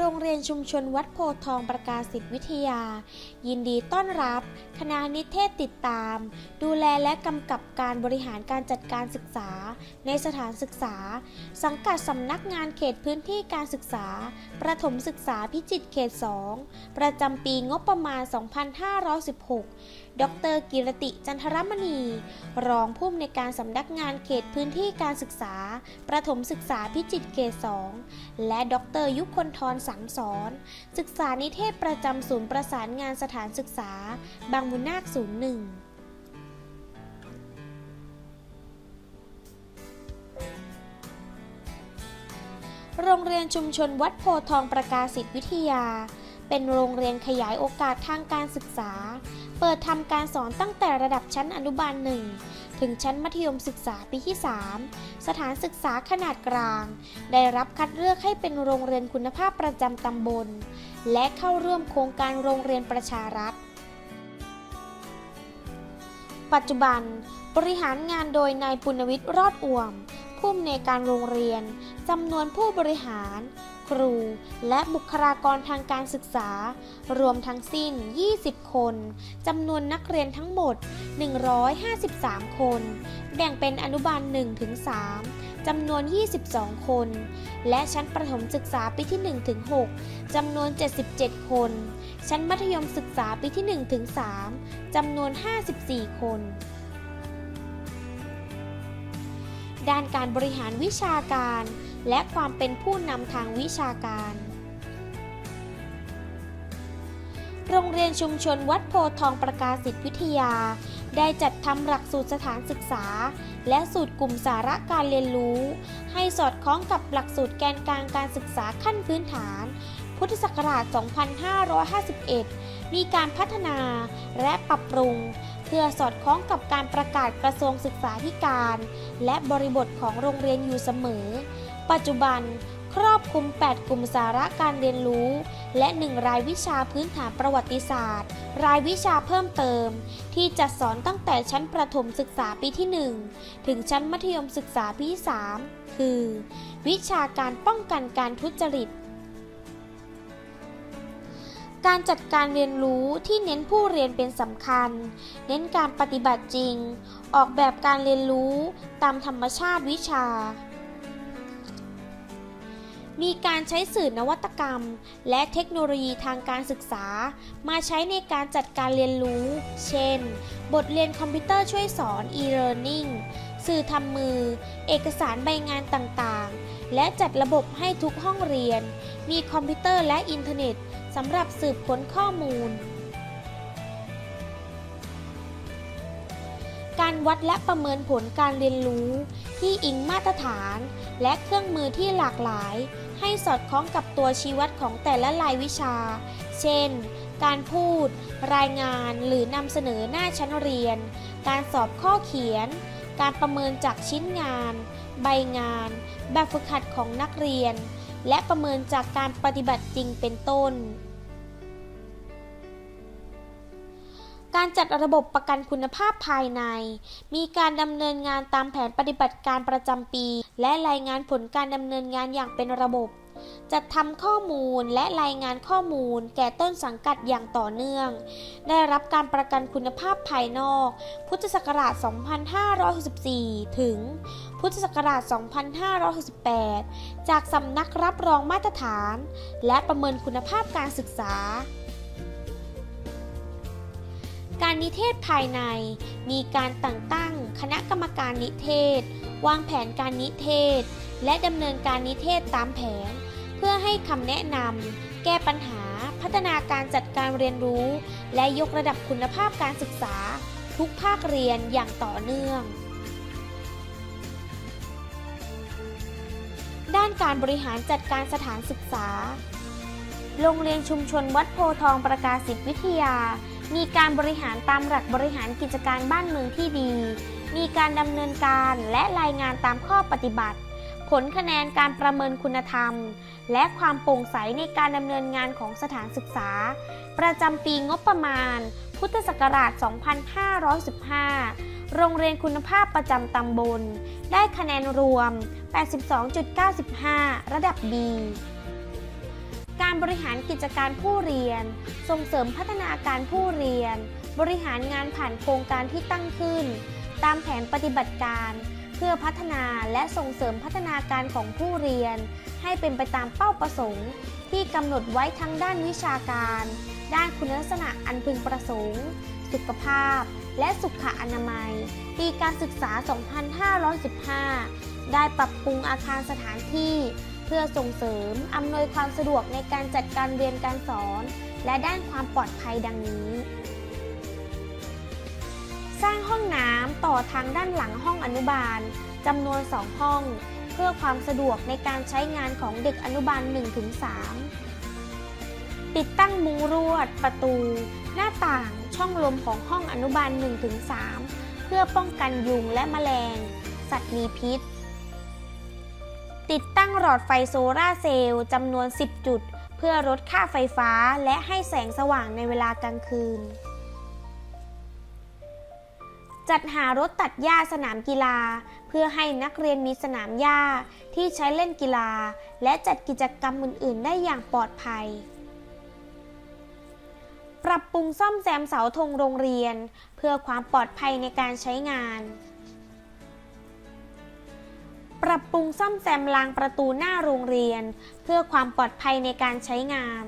โรงเรียนชุมชนวัดโพทองประกาศสิทธิวิทยา ยินดีต้อนรับ คณะนิเทศติดตาม ดูแลและกำกับการบริหารการจัดการศึกษา ในสถานศึกษา สังกัดสำนักงานเขตพื้นที่การศึกษา ประถมศึกษาพิจิตรเขต 2 ประจำปีงบประมาณ 2516 ดรกิรติจันทรมณี รองผู้อำนวยการสำนักงานเขตพื้นที่การศึกษา ประถมศึกษาพิจิตรเขต2และดรยุคนทรสังสอนศึกษานิเทศประจำศูนย์ประสานงานสถานศึกษา บางมุนาคศูนย์หนึ่งโรงเรียนชุมชนวัดโพทองประกาศสิทธิวิทยา เป็นโรงเรียนขยายโอกาสทางการศึกษา เปิดทำการสอนตั้งแต่ระดับชั้นอนุบาลหนึ่งถึงชั้นมัธยมศึกษาปีที่ 3 สถานศึกษาขนาดกลาง ได้รับคัดเลือกให้เป็นโรงเรียนคุณภาพประจำตำบล และเข้าร่วมโครงการโรงเรียนประชารัฐ ปัจจุบัน บริหารงานโดยนายปุณวิทย์รอดอ่วม ผู้อำนวยการโรงเรียนจำนวนผู้บริหาร ครู และบุคลากรทางการศึกษา รวมทั้งสิ้น 20 คน จำนวนนักเรียนทั้งหมด 153 คน แบ่งเป็นอนุบาล1ถึง3จำนวน 22 คน และชั้นประถมศึกษาปีที่1ถึง6จำนวน 77 คน ชั้นมัธยมศึกษาปีที่1ถึง3จำนวน 54 คนด้านการบริหารวิชาการ และความเป็นผู้นำทางวิชาการ โรงเรียนชุมชนวัดโพทองประกาศสิทธิวิทยา ได้จัดทำหลักสูตรสถานศึกษา และสูตรกลุ่มสาระการเรียนรู้ ให้สอดคล้องกับหลักสูตรแกนกลางการศึกษาขั้นพื้นฐาน พุทธศักราช 2551 มีการพัฒนาและปรับปรุงเพื่อสอดคล้องกับการประกาศกระทรวงศึกษาธิการ และบริบทของโรงเรียนอยู่เสมอ ปัจจุบันครอบคลุม 8 กลุ่มสาระการเรียนรู้ และ 1 รายวิชาพื้นฐานประวัติศาสตร์ รายวิชาเพิ่มเติม ที่จะสอนตั้งแต่ชั้นประถมศึกษาปีที่ 1 ถึงชั้นมัธยมศึกษาปีที่ 3 คือ วิชาการป้องกันการทุจริต การจัดการเรียนรู้ที่เน้นผู้เรียนเป็นสำคัญ เน้นการปฏิบัติจริง ออกแบบการเรียนรู้ตามธรรมชาติวิชา มีการใช้สื่อนวัตกรรม และเทคโนโลยีทางการศึกษา มาใช้ในการจัดการเรียนรู้ เช่น บทเรียนคอมพิวเตอร์ช่วยสอน e-learning สื่อทำมือ เอกสารใบงานต่างๆ และจัดระบบให้ทุกห้องเรียน มีคอมพิวเตอร์และอินเทอร์เน็ตสำหรับสืบค้นข้อมูล การวัดและประเมินผลการเรียนรู้ ที่อิงมาตรฐาน และเครื่องมือที่หลากหลาย ให้สอดคล้องกับตัวชี้วัดของแต่ละรายวิชา เช่น การพูด รายงานหรือนำเสนอหน้าชั้นเรียน การสอบข้อเขียน การประเมินจากชิ้นงาน ใบงาน แบบฝึกหัดของนักเรียน และประเมินจากการปฏิบัติจริงเป็นต้น การจัดระบบประกันคุณภาพภายใน มีการดำเนินงานตามแผนปฏิบัติการประจำปี และรายงานผลการดำเนินงานอย่างเป็นระบบ จัดทำข้อมูลและรายงานข้อมูล แก่ต้นสังกัดอย่างต่อเนื่อง ได้รับการประกันคุณภาพภายนอก พุทธศักราช 2564 ถึง พุทธศักราช 2568 จากสำนักรับรองมาตรฐาน และประเมินคุณภาพการศึกษา การนิเทศภายใน มีการแต่งตั้งคณะกรรมการนิเทศ วางแผนการนิเทศ และดำเนินการนิเทศตามแผน เพื่อให้คำแนะนำแก้ปัญหา พัฒนาการจัดการเรียนรู้ และยกระดับคุณภาพการศึกษา ทุกภาคเรียนอย่างต่อเนื่องด้านการบริหารจัดการสถานศึกษา โรงเรียนชุมชนวัดโพทองประกาศิทธิวิทยา มีการบริหารตามหลักบริหารกิจการบ้านเมืองที่ดี มีการดำเนินการและรายงานตามข้อปฏิบัติ ผลคะแนนการประเมินคุณธรรม และความโปร่งใสในการดำเนินงานของสถานศึกษา ประจำปีงบประมาณ พุทธศักราช 2515โรงเรียนคุณภาพประจำตำบล ได้คะแนนรวม 82.95 ระดับ B การบริหารกิจการผู้เรียน ส่งเสริมพัฒนาการผู้เรียน บริหารงานผ่านโครงการที่ตั้งขึ้น ตามแผนปฏิบัติการ เพื่อพัฒนาและส่งเสริมพัฒนาการของผู้เรียน ให้เป็นไปตามเป้าประสงค์ ที่กำหนดไว้ทั้งด้านวิชาการ ด้านคุณลักษณะอันพึงประสงค์ สุขภาพ และสุขอนามัย ปีการศึกษา 2515 ได้ปรับปรุงอาคารสถานที่ เพื่อส่งเสริม อำนวยความสะดวกในการจัดการเรียนการสอน และด้านความปลอดภัยดังนี้ สร้างห้องน้ำต่อทางด้านหลังห้องอนุบาลจำนวน 2 ห้อง เพื่อความสะดวกในการใช้งานของเด็กอนุบาล 1-3 ติดตั้งมุ้งรวด ประตู หน้าต่างช่องลมของห้องอนุบาล 1-3 เพื่อป้องกันยุงและแมลง สัตว์มีพิษ ติดตั้งหลอดไฟโซลาเซลล์จำนวน 10 จุด เพื่อลดค่าไฟฟ้าและให้แสงสว่างในเวลากลางคืน จัดหารถตัดหญ้าสนามกีฬา เพื่อให้นักเรียนมีสนามหญ้าที่ใช้เล่นกีฬา และจัดกิจกรรมอื่น ๆ ได้อย่างปลอดภัยปรับปรุงซ่อมแซมเสาธงโรงเรียน เพื่อความปลอดภัยในการใช้งาน ปรับปรุงซ่อมแซมรางประตูหน้าโรงเรียน เพื่อความปลอดภัยในการใช้งาน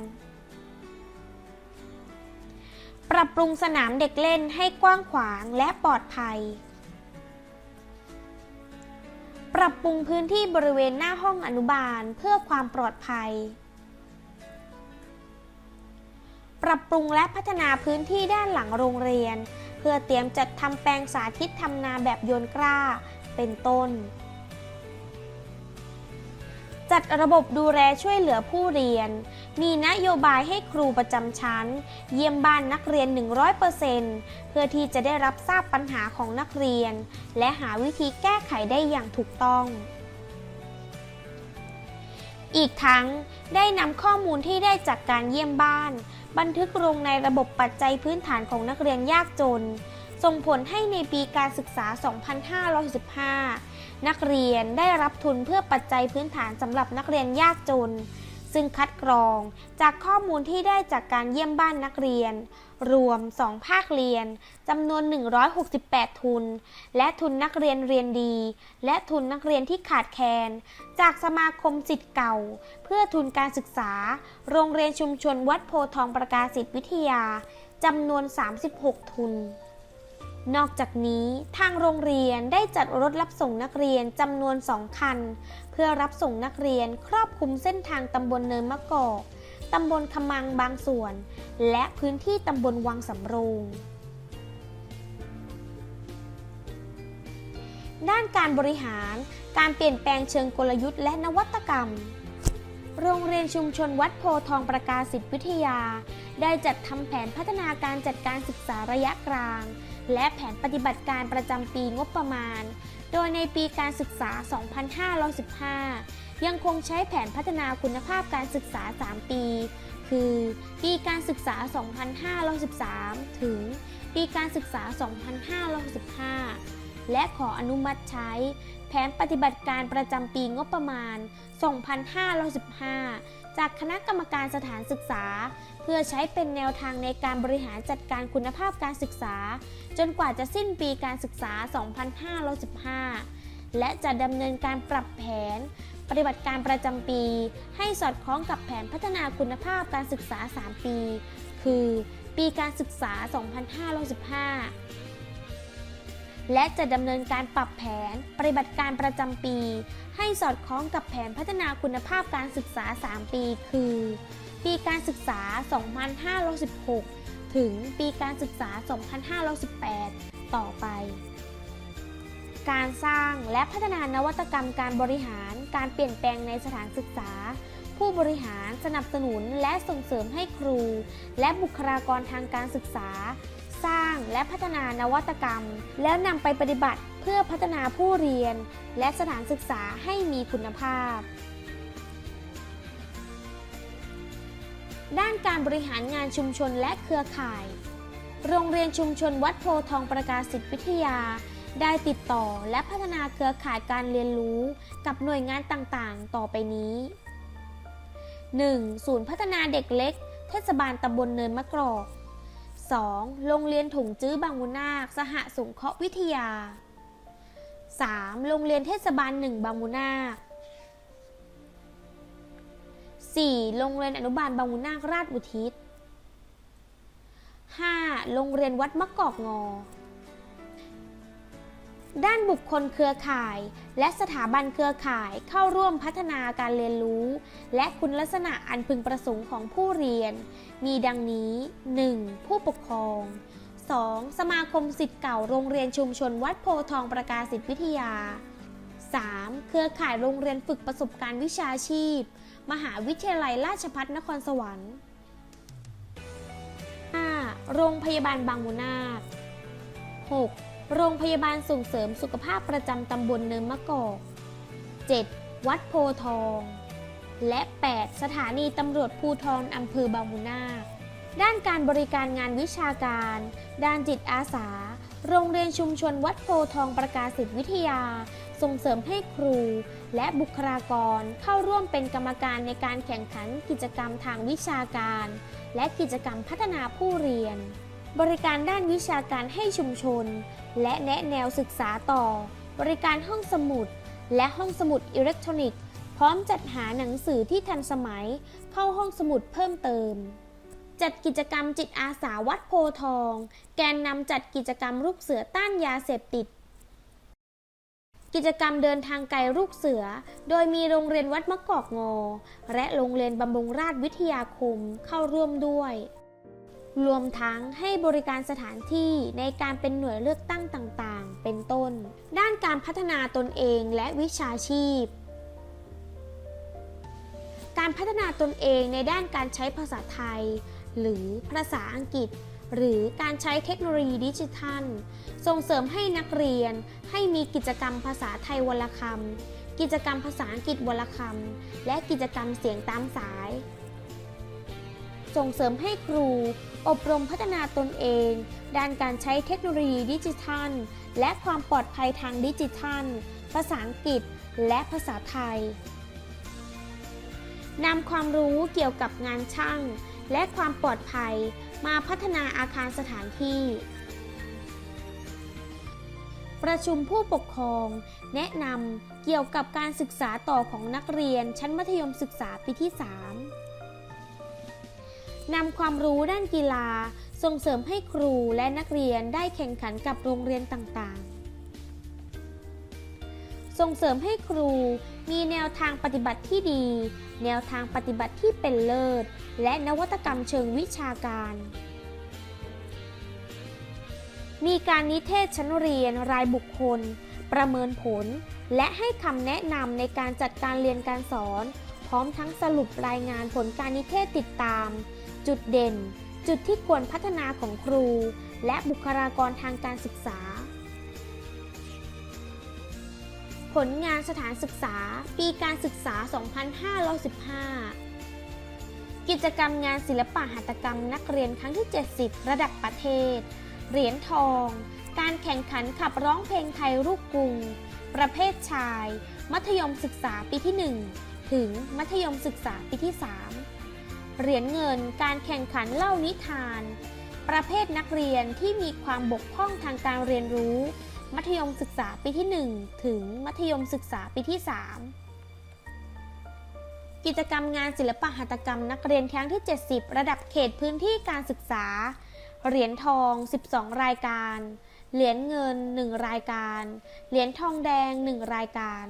ปรับปรุงสนามเด็กเล่นให้กว้างขวางและปลอดภัย ปรับปรุงพื้นที่บริเวณหน้าห้องอนุบาลเพื่อความปลอดภัย ปรับปรุงและพัฒนาพื้นที่ด้านหลังโรงเรียน เพื่อเตรียมจัดทำแปลงสาธิตทำนาแบบโยนกล้า เป็นต้น จัดระบบดูแลช่วยเหลือผู้เรียน มีนโยบายให้ครูประจำชั้น เยี่ยมบ้านนักเรียน 100%เพื่อที่จะได้รับทราบปัญหาของนักเรียน และหาวิธีแก้ไขได้อย่างถูกต้อง อีกทั้งได้นำข้อมูลที่ได้จากการเยี่ยมบ้าน บันทึกลงในระบบปัจจัยพื้นฐานของนักเรียนยากจน ส่งผลให้ในปีการศึกษา 2515 นักเรียนได้รับทุนเพื่อปัจจัยพื้นฐานสำหรับนักเรียนยากจน ซึ่งคัดกรองจากข้อมูลที่ได้จากการเยี่ยมบ้านนักเรียน รวม 2 ภาคเรียนจำนวน 168 ทุน และทุนนักเรียนเรียนดี และทุนนักเรียนที่ขาดแคลนจากสมาคมสิทธิ์เก่า เพื่อทุนการศึกษา โรงเรียนชุมชนวัดโพทองประกาศิทธิวิทยาจำนวน 36 ทุน นอกจากนี้ทางโรงเรียนได้จัดรถรับส่งนักเรียนจำนวน2คัน เพื่อรับส่งนักเรียนครอบคลุมเส้นทางตำบลเนินมะกอกตำบลขมังบางส่วน และพื้นที่ตำบลวังสำโรงด้านการบริหาร การเปลี่ยนแปลงเชิงกลยุทธ์และนวัตกรรม โรงเรียนชุมชนวัดโพทองประกาศิทธิวิทยา ได้จัดทำแผนพัฒนาการจัดการศึกษาระยะกลาง และแผนปฏิบัติการประจำปีงบประมาณ โดยในปีการศึกษา 2515 ยังคงใช้แผนพัฒนาคุณภาพการศึกษา 3 ปี คือปีการศึกษา 2513 ถึงปีการศึกษา 2515และขออนุมัติใช้แผนปฏิบัติการประจำปีงบประมาณ 2515 จากคณะกรรมการสถานศึกษา เพื่อใช้เป็นแนวทางในการบริหารจัดการคุณภาพการศึกษา จนกว่าจะสิ้นปีการศึกษา 2515 และจะดำเนินการปรับแผน ปฏิบัติการประจำปี ให้สอดคล้องกับแผนพัฒนาคุณภาพการศึกษา 3 ปี คือ ปีการศึกษา 2515 และจะดำเนินการปรับแผนปฏิบัติการประจำปี ให้สอดคล้องกับแผนพัฒนาคุณภาพการศึกษา 3 ปี คือ ปีการศึกษา 2516 ถึงปีการศึกษา 2518 ต่อไป การสร้างและพัฒนานวัตกรรมการบริหารการเปลี่ยนแปลงในสถานศึกษา ผู้บริหารสนับสนุนและส่งเสริมให้ครู และบุคลากรทางการศึกษา สร้างและพัฒนานวัตกรรม แล้วนำไปปฏิบัติเพื่อพัฒนาผู้เรียน และสถานศึกษาให้มีคุณภาพ ด้านการบริหารงานชุมชนและเครือข่าย โรงเรียนชุมชนวัดโพทองประกาศิทธิวิทยา ได้ติดต่อและพัฒนาเครือข่ายการเรียนรู้ กับหน่วยงานต่างๆ ต่อไปนี้ 1. ศูนย์พัฒนาเด็กเล็ก เทศบาลตำบลเนินมะกรอก 2. โรงเรียนถุงจื้อบางมุนาค สหสงเคราะห์วิทยา 3. โรงเรียนเทศบาลหนึ่งบางมุนาค 4. โรงเรียนอนุบาลบางมุนาคราชอุทิศ 5. โรงเรียนวัดมะกอกงอ ด้านบุคคลเครือข่าย และสถาบันเครือข่ายเข้าร่วมพัฒนาการเรียนรู้ และคุณลักษณะอันพึงประสงค์ของผู้เรียน มีดังนี้ 1. ผู้ปกครอง 2. สมาคมสิทธิ์เก่าโรงเรียนชุมชนวัดโพทองประกาศสิทธิวิทยา 3. เครือข่ายโรงเรียนฝึกประสบการณ์วิชาชีพ มหาวิทยาลัยราชภัฏนครสวรรค์ 5. โรงพยาบาลบางมูนาค 6. โรงพยาบาลส่งเสริมสุขภาพประจำตำบลเนินมะกอก 7. วัดโพทอง และ 8. สถานีตำรวจภูทรอำเภอบางมูนาคด้านการบริการงานวิชาการ ด้านจิตอาสา โรงเรียนชุมชนวัดโพทองประกาศสิทธิวิทยา ส่งเสริมให้ครู และบุคลากรเข้าร่วมเป็นกรรมการในการแข่งขันกิจกรรมทางวิชาการ และกิจกรรมพัฒนาผู้เรียน บริการด้านวิชาการให้ชุมชน และแนะแนวศึกษาต่อ บริการห้องสมุด และห้องสมุดอิเล็กทรอนิกส์ พร้อมจัดหาหนังสือที่ทันสมัย เข้าห้องสมุดเพิ่มเติม จัดกิจกรรมจิตอาสาวัดโพทอง แกนนำจัดกิจกรรมลูกเสือต้านยาเสพติด กิจกรรมเดินทางไกลลูกเสือ โดยมีโรงเรียนวัดมะกอกงอ และโรงเรียนบำรุงราชวิทยาคมเข้าร่วมด้วย รวมทั้งให้บริการสถานที่ในการเป็นหน่วยเลือกตั้งต่างๆ เป็นต้น ด้านการพัฒนาตนเองและวิชาชีพ การพัฒนาตนเองในด้านการใช้ภาษาไทย หรือภาษาอังกฤษ หรือการใช้เทคโนโลยีดิจิทัล ส่งเสริมให้นักเรียน ให้มีกิจกรรมภาษาไทยวลคำกิจกรรมภาษาอังกฤษวลคำและกิจกรรมเสียงตามสาย ส่งเสริมให้ครู อบรมพัฒนาตนเอง ด้านการใช้เทคโนโลยีดิจิทัล และความปลอดภัยทางดิจิทัล ภาษาอังกฤษ และภาษาไทยนำความรู้เกี่ยวกับงานช่าง และความปลอดภัยมาพัฒนาอาคารสถานที่ ประชุมผู้ปกครอง แนะนำเกี่ยวกับการศึกษาต่อของนักเรียนชั้นมัธยมศึกษาปีที่ 3 นำความรู้ด้านกีฬา ส่งเสริมให้ครูและนักเรียนได้แข่งขันกับโรงเรียนต่างๆ ส่งเสริมให้ครูมีแนวทางปฏิบัติที่ดี แนวทางปฏิบัติที่เป็นเลิศ และนวัตกรรมเชิงวิชาการ มีการนิเทศชั้นเรียนรายบุคคล ประเมินผล และให้คำแนะนำในการจัดการเรียนการสอน พร้อมทั้งสรุปรายงานผลการนิเทศติดตาม จุดเด่น จุดที่ควรพัฒนาของครู และบุคลากรทางการศึกษา ผลงานสถานศึกษา ปีการศึกษา 2515 กิจกรรมงานศิลปะหัตถกรรมนักเรียนครั้งที่ 70 ระดับประเทศ เหรียญทอง การแข่งขันขับร้องเพลงไทยลูกกรุง ประเภทชาย มัธยมศึกษาปีที่ 1 ถึงมัธยมศึกษาปีที่ 3 เหรียญเงินการแข่งขันเล่านิทาน ประเภทนักเรียนที่มีความบกพร่องทางการเรียนรู้ มัธยมศึกษาปีที่ 1 ถึงมัธยมศึกษาปีที่ 3 กิจกรรมงานศิลปหัตถกรรมนักเรียนครั้งที่ 70 ระดับเขตพื้นที่การศึกษา เหรียญทอง 12 รายการ เหรียญเงิน 1 รายการ เหรียญทองแดง 1 รายการ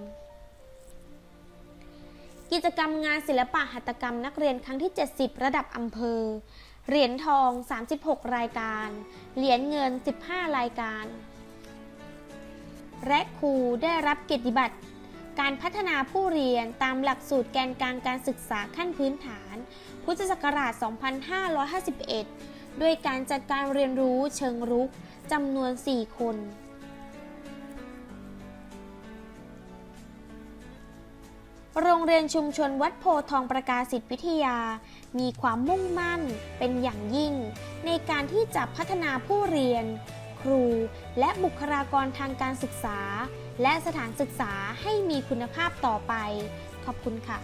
กิจกรรมงานศิลปะหัตถกรรมนักเรียนครั้งที่ 70 ระดับอำเภอ เหรียญทอง 36 รายการ เหรียญเงิน 15 รายการ และครูได้รับเกียรติบัตร การพัฒนาผู้เรียนตามหลักสูตรแกนกลางการศึกษาขั้นพื้นฐาน พุทธศักราช 2551 ด้วยการจัดการเรียนรู้เชิงรุกจำนวน 4 คน โรงเรียนชุมชนวัดโพทองประกาศสิทธิวิทยา มีความมุ่งมั่นเป็นอย่างยิ่ง ในการที่จะพัฒนาผู้เรียน ครูและบุคลากรทางการศึกษา และสถานศึกษาให้มีคุณภาพต่อไป ขอบคุณค่ะ